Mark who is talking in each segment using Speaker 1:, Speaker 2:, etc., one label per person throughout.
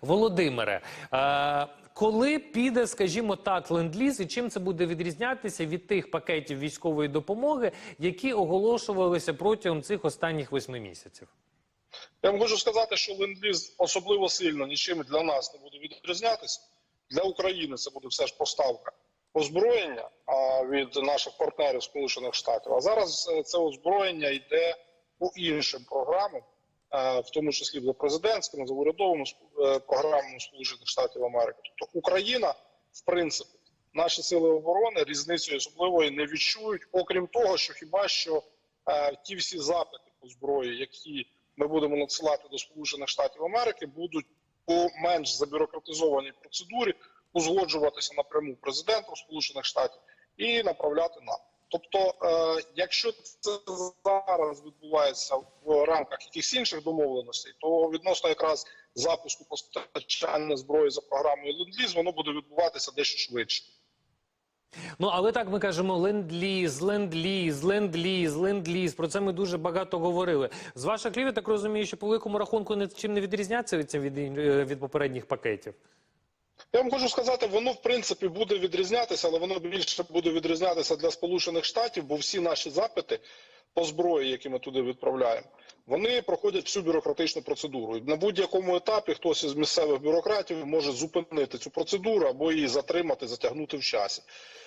Speaker 1: Володимире, е, коли піде, скажімо так, ленд-ліз, і чим це буде відрізнятися від тих пакетів військової допомоги, які оголошувалися протягом цих останніх восьми місяців?
Speaker 2: Я вам хочу сказати, що ленд-ліз особливо сильно нічим для нас не буде відрізнятися. Для України це буде все ж поставка озброєння від наших партнерів Сполучених Штатів. А зараз е, це озброєння йде по іншим програмам, в тому числі за президентськими, за урядовими е, програмами Сполучених Штатів Америки. Тобто Україна, в принципі, наші сили оборони різницею особливої не відчують, окрім того, що хіба що е, ті всі запити по зброї, які ми будемо надсилати до Сполучених Штатів Америки, будуть по менш забюрократизованій процедурі узгоджуватися напряму президентом Сполучених Штатів і направляти нам. Тобто, е, якщо це зараз відбувається в рамках якихось інших домовленостей, то відносно якраз запуску постачання зброї за програмою ленд-ліз, воно буде відбуватися дещо швидше.
Speaker 1: Ну, але так ми кажемо ленд-ліз, ленд-ліз, ленд-ліз, ленд-ліз. Про це ми дуже багато говорили. З ваших слів, я так розумію, що по великому рахунку нічим не відрізняться від попередніх пакетів.
Speaker 2: Я вам хочу сказати, воно в принципі буде відрізнятися, але воно більше буде відрізнятися для Сполучених Штатів, бо всі наші запити по зброї, які ми туди відправляємо, вони проходять всю бюрократичну процедуру. І на будь-якому етапі хтось із місцевих бюрократів може зупинити цю процедуру або її затримати, затягнути в часі.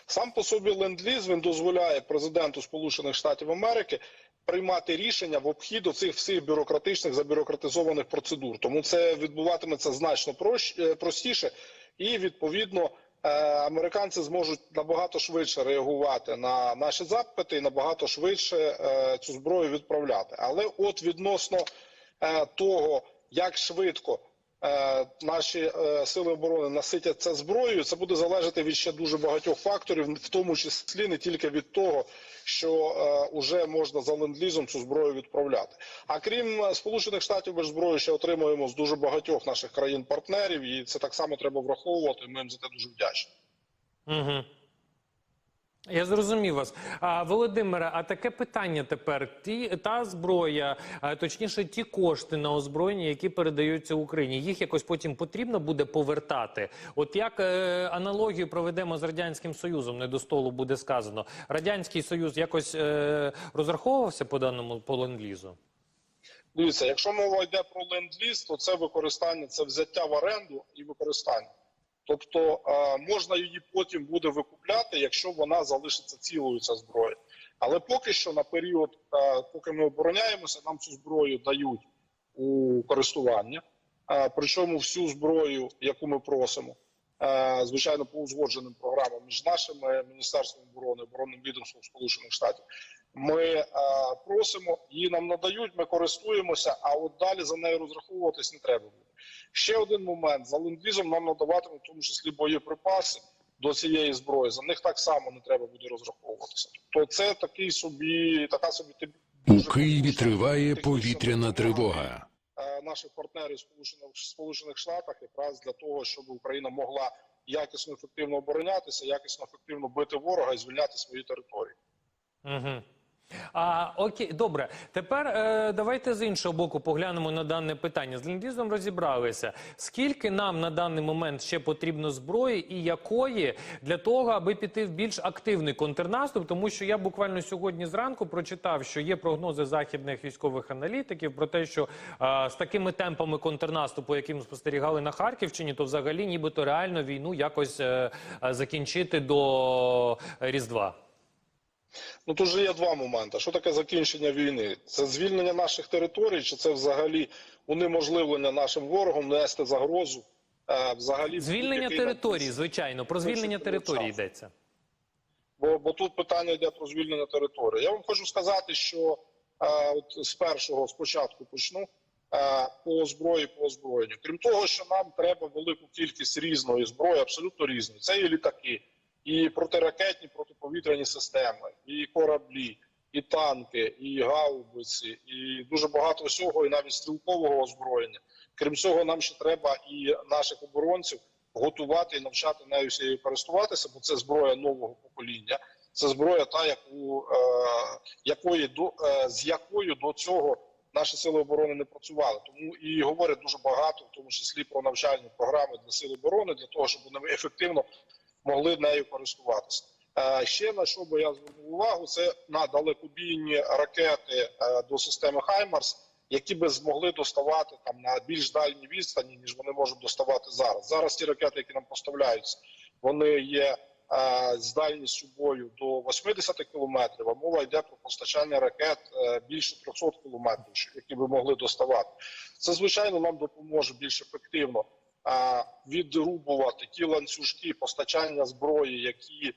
Speaker 2: Сам по собі ленд-ліз він дозволяє президенту Сполучених Штатів Америки приймати рішення в обхід цих всіх бюрократичних забюрократизованих процедур. Тому це відбуватиметься значно е, простіше, і відповідно е, американці зможуть набагато швидше реагувати на наші запити і набагато швидше е, цю зброю відправляти. Але от відносно е, того, як швидко наші е, сили оборони наситять це зброєю, це буде залежати від ще дуже багатьох факторів, в тому числі не тільки від того, що е, уже можна за ленд-лізом цю зброю відправляти. А крім е, Сполучених Штатів, ми ж зброю ще отримуємо з дуже багатьох наших країн-партнерів, і це так само треба враховувати. Ми їм за це дуже вдячні.
Speaker 1: Угу. Я зрозумів вас. Володимире, а таке питання тепер: ті, та зброя, точніше, ті кошти на озброєння, які передаються Україні, їх якось потім потрібно буде повертати. От як е, аналогію проведемо з Радянським Союзом, не до столу буде сказано. Радянський Союз якось е, розраховувався по даному по ленд-лізу?
Speaker 2: Дивіться, якщо мова йде про ленд-ліз, то це використання, це взяття в оренду і використання. Тобто е, можна її потім буде викупляти, якщо вона залишиться цілою ця зброя. Але поки що на період, е, поки ми обороняємося, нам цю зброю дають у користування. Е, причому всю зброю, яку ми просимо, звичайно, по узгодженим програмам між нашими міністерством оборони, оборонним відомством Сполучених Штатів. Ми е, просимо, її нам надають, ми користуємося, а от далі за нею розраховуватись не треба буде. Ще один момент: за ленд-лізом нам надаватимуть в тому числі боєприпаси до цієї зброї. За них так само не треба буде розраховуватися. Тобто це такий собі, така собі тип-
Speaker 3: У Києві триває повітряна тривога.
Speaker 2: е, наших партнерів Сполучених Сполучених Штатах, якраз для того, щоб Україна могла якісно ефективно оборонятися, якісно ефективно бити ворога і звільняти свої території.
Speaker 1: Угу. А, окей, добре. Тепер е, давайте з іншого боку поглянемо на дане питання. З ліндізом розібралися. Скільки нам на даний момент ще потрібно зброї і якої для того, аби піти в більш активний контрнаступ? Тому що я буквально сьогодні зранку прочитав, що є прогнози західних військових аналітиків про те, що е, з такими темпами контрнаступу, яким спостерігали на Харківщині, то взагалі нібито реально війну якось е, е, закінчити до Різдва.
Speaker 2: Ну тут же є два моменти. Що таке закінчення війни? Це звільнення наших територій, чи це взагалі унеможливлення нашим ворогом нести загрозу? е, Взагалі
Speaker 1: Звільнення території, звичайно, про звільнення території йдеться.
Speaker 2: Бо, бо тут питання йде про звільнення території. Я вам хочу сказати, що е, от з першого спочатку почну е, по зброї, по озброєнню. Крім того, що нам треба велику кількість різної зброї, абсолютно різної. Це і літаки, і протиракетні, протиповітряні системи, і кораблі, і танки, і гаубиці, і дуже багато всього, і навіть стрілкового озброєння. Крім цього, нам ще треба і наших оборонців готувати і навчати нею всією користуватися, бо це зброя нового покоління. Це зброя, та яку е, якої до е, з якою до цього наші сили оборони не працювали. Тому і говорять дуже багато, в тому числі про навчальні програми для сил оборони, для того, щоб вони ефективно могли нею користуватися. Е, Ще на що би я звернув увагу, це на далекобійні ракети е, до системи Хаймарс, які би змогли доставати там на більш дальній відстані, ніж вони можуть доставати зараз. Зараз ті ракети, які нам поставляються, вони є е, з дальністю бою до 80 кілометрів. А мова йде про постачання ракет більше 300 кілометрів, які би могли доставати. Це звичайно нам допоможе більш ефективно відрубувати ті ланцюжки постачання зброї, які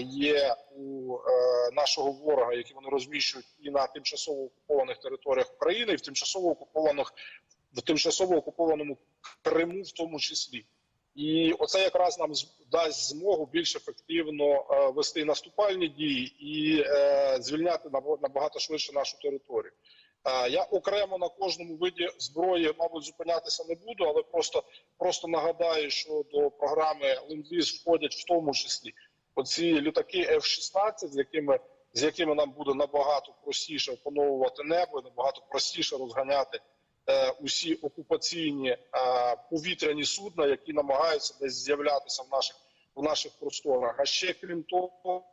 Speaker 2: є у е, нашого ворога, які вони розміщують і на тимчасово окупованих територіях України, і в тимчасово окупованих в тимчасово окупованому Криму, в тому числі. І оце якраз нам дасть змогу більш ефективно е, вести наступальні дії і е, звільняти набагато швидше нашу територію. Е, я окремо на кожному виді зброї, мабуть, зупинятися не буду, але просто просто нагадаю, що до програми ленд-ліз входять в тому числі оці літаки F-16, з якими з якими нам буде набагато простіше опановувати небо, набагато простіше розганяти е, усі окупаційні е, повітряні судна, які намагаються десь з'являтися в наших в наших просторах. А ще крім того,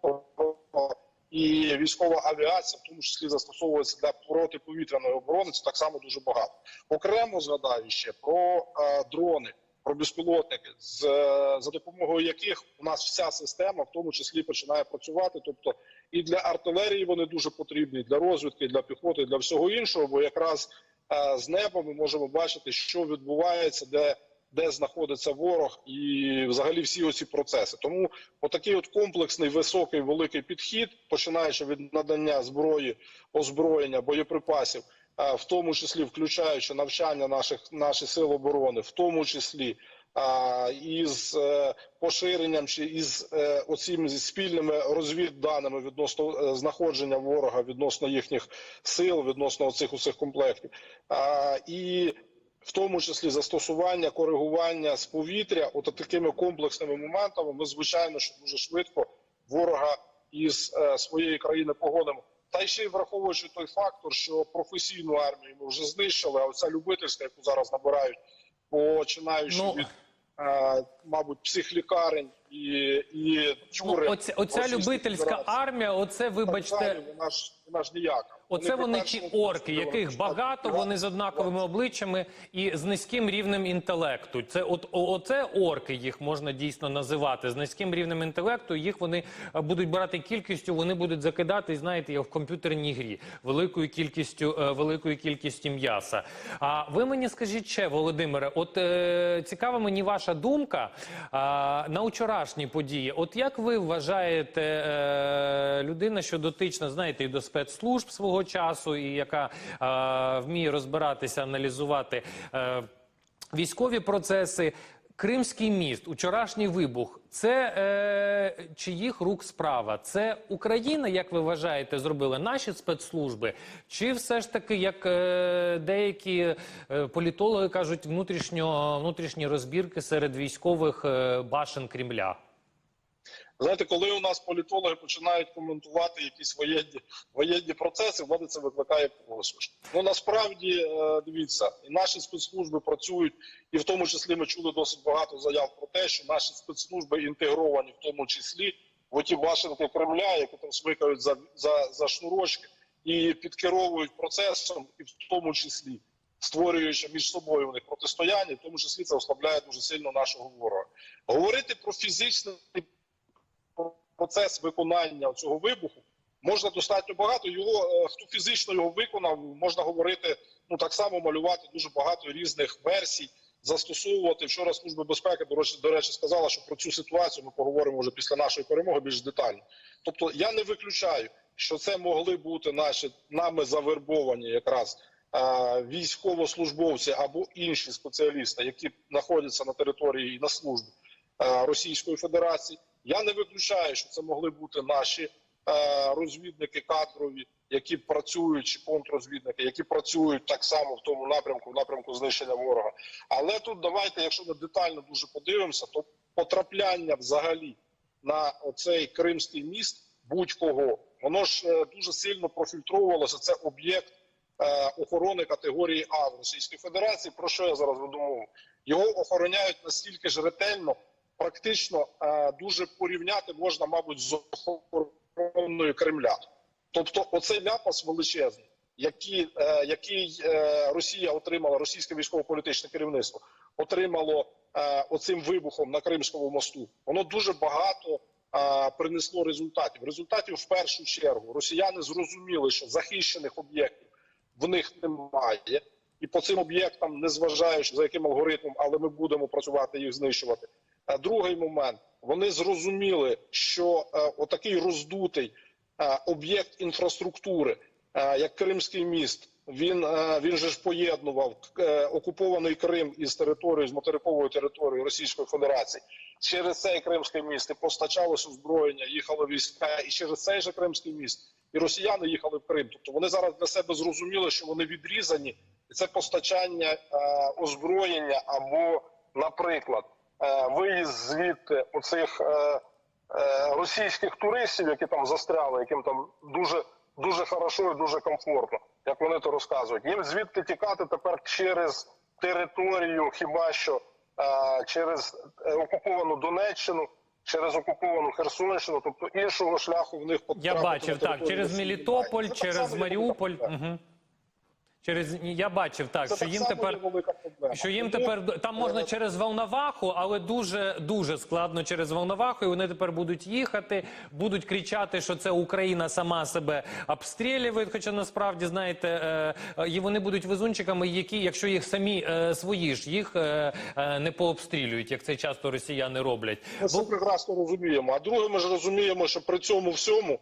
Speaker 2: і військова авіація, в тому числі застосовується для протиповітряної оборони. Це так само дуже багато. Окремо згадаю ще про е, дрони. Про безпілотники, з е, за допомогою яких у нас вся система, в тому числі, починає працювати. Тобто і для артилерії вони дуже потрібні, для розвідки, для піхоти, для всього іншого. Бо якраз е, з неба ми можемо бачити, що відбувається, де, де знаходиться ворог, і взагалі всі оці процеси. Тому отакий от комплексний високий великий підхід, починаючи від надання зброї, озброєння, боєприпасів, в тому числі включаючи навчання наших наших сил оборони, в тому числі. Із е, поширенням чи із е, оцими спільними розвідданими відносно е, знаходження ворога, відносно їхніх сил, відносно цих усіх комплектів, і в тому числі застосування коригування з повітря, от такими комплексними моментами, ми звичайно що дуже швидко ворога із е, своєї країни погонимо. Та й ще й враховуючи той фактор, що професійну армію ми вже знищили, а оця любительська, яку зараз набирають, починаючи
Speaker 1: Ну,
Speaker 2: від е, мабуть психлікарень і, і
Speaker 1: Ну, оця, оця любительська армія, оце, вибачте,
Speaker 2: вона ж вона ж ніяка.
Speaker 1: Оце вони ті орки, яких багато, вони з однаковими обличчями і з низьким рівнем інтелекту. Це от оце орки їх можна дійсно називати. З низьким рівнем інтелекту їх вони е, будуть брати кількістю, вони будуть закидати, знаєте, в комп'ютерній грі великою кількістю е, великою кількістю м'яса. А ви мені скажіть ще, Володимире, от е, цікава мені ваша думка а, на вчорашні події. От як ви вважаєте, е, людина, що дотична, знаєте, і до спецслужб свого часу, і яка е, вміє розбиратися, аналізувати е, військові процеси. Кримський міст, вчорашній вибух, це е, чиїх рук справа? Це Україна, як ви вважаєте, зробила наші спецслужби? Чи все ж таки, як е, деякі е, політологи кажуть, внутрішньо, внутрішні розбірки серед військових е, башен Кремля?
Speaker 2: Знаєте, коли у нас політологи починають коментувати якісь воєнні воєнні процеси, в мене це викликає посмішку. Ну насправді е, дивіться, і наші спецслужби працюють, і в тому числі ми чули досить багато заяв про те, що наші спецслужби інтегровані, в тому числі в оті башенки Кремля, які там смикають за, за, за шнурочки і підкеровують процесом, і в тому числі. Створюючи між собою у них протистояння, в тому числі це ослабляє дуже сильно нашого ворога. Говорити про фізичний процес виконання цього вибуху можна достатньо багато. Його е, хто фізично його виконав, можна говорити. Ну так само малювати дуже багато різних версій, застосовувати. Вчора служба безпеки до речі, до речі сказала, що про цю ситуацію ми поговоримо вже після нашої перемоги більш детально. Тобто я не виключаю, що це могли бути наші нами завербовані якраз. е, Військовослужбовці або інші спеціалісти, які знаходяться на території і на службі е, Російської Федерації, я не виключаю, що це могли бути наші е, розвідники кадрові, які працюють чи контррозвідники, які працюють так само в тому напрямку, в напрямку знищення ворога. Але тут давайте, якщо ми детально дуже подивимося, то потрапляння взагалі на оцей кримський міст будь-кого, воно ж е, дуже сильно профільтровувалося. Це об'єкт е, охорони категорії А в Російській Федерації. Про що я зараз веду мову? Його охороняють настільки ж ретельно, практично е, дуже порівняти можна, мабуть, з охороною Кремля. Тобто, оцей ляпас величезний, який, е, який е, Росія отримала, російське військово-політичне керівництво отримало оцим вибухом на Кримському мосту, воно дуже багато принесло результатів. Результатів в першу чергу росіяни зрозуміли, що захищених об'єктів в них немає, і по цим об'єктам, незважаючи за яким алгоритмом, але ми будемо працювати їх знищувати. Е, Другий момент вони зрозуміли, що е, отакий роздутий е, об'єкт інфраструктури, е, як Кримський міст, він, він же ж поєднував окупований Крим із територією з материковою територією Російської Федерації. Через цей Кримський міст і постачалось озброєння, їхали війська, і через цей же Кримський міст і росіяни їхали в Крим. Тобто вони зараз для себе зрозуміли, що вони відрізані, і це постачання озброєння або, наприклад, виїзд звідти оцих е, е, російських туристів, які там застряли, яким там дуже дуже хорошо і дуже комфортно, як вони то розказують. Їм звідти тікати тепер через територію, хіба що е, через е, окуповану Донеччину. Через окуповану Херсонщину, тобто іншого шляху в них
Speaker 1: Я бачив так. Через Мелітополь, через Маріуполь. Угу. Через я бачив так,
Speaker 2: Це
Speaker 1: що
Speaker 2: так
Speaker 1: їм
Speaker 2: само
Speaker 1: тепер
Speaker 2: є велика проблема.
Speaker 1: що їм
Speaker 2: Тому,
Speaker 1: тепер там можна
Speaker 2: е,
Speaker 1: через Волноваху, але дуже дуже складно через Волноваху. І вони тепер будуть їхати, будуть кричати, що це Україна сама себе обстрілює. Хоча насправді знаєте, е, е, і вони будуть везунчиками, які, якщо їх самі е, свої ж їх е, е, не пообстрілюють, як це часто росіяни роблять.
Speaker 2: Ми це прекрасно розуміємо. А друге, ми ж розуміємо, що при цьому всьому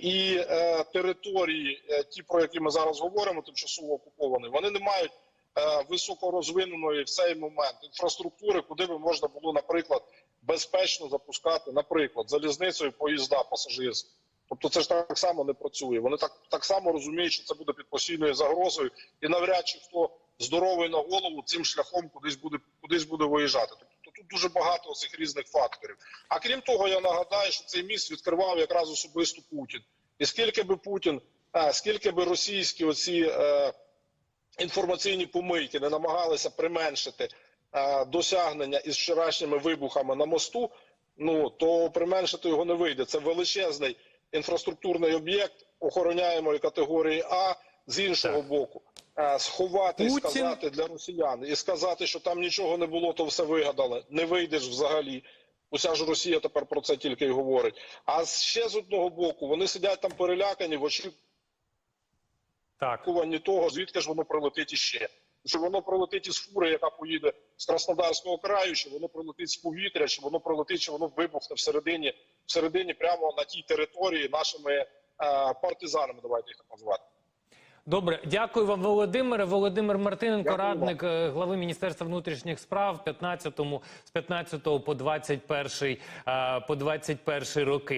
Speaker 2: і е, території, е, ті, про які ми зараз говоримо, тимчасово окуповані, вони не мають е, високорозвиненої в цей момент інфраструктури, куди би можна було, наприклад, безпечно запускати, наприклад, залізницею поїзда пасажирські. Тобто це ж так само не працює. Вони так, так само розуміють, що це буде під постійною загрозою, і навряд чи хто здоровий на голову цим шляхом кудись буде кудись буде виїжджати. Тобто тут дуже багато цих різних факторів. А крім того, я нагадаю, що цей міст відкривав якраз особисто Путін. І скільки би Путін, а, скільки би російські оці е, інформаційні помийки не намагалися применшити е, досягнення із вчорашніми вибухами на мосту, ну то применшити його не вийде. Це величезний інфраструктурний об'єкт охороняємої категорії А з іншого
Speaker 1: Так.
Speaker 2: боку. Е, Сховати і сказати для росіян і сказати, що там нічого не було, то все вигадали. Не вийдеш взагалі. Уся ж Росія тепер про це тільки й говорить. А ще з одного боку вони сидять там перелякані в очікуванні того, звідки ж воно прилетить іще. Чи воно прилетить із фури, яка поїде з Краснодарського краю, чи воно прилетить з повітря, чи воно прилетить, чи воно вибухне всередині, всередині прямо на тій території нашими е, партизанами. Давайте їх так назвати.
Speaker 1: Добре, дякую вам, Володимире. Володимир Мартиненко,
Speaker 2: Дякую
Speaker 1: радник е, глави Міністерства внутрішніх справ 15-му, з 15 по 21 е, по 21 роки.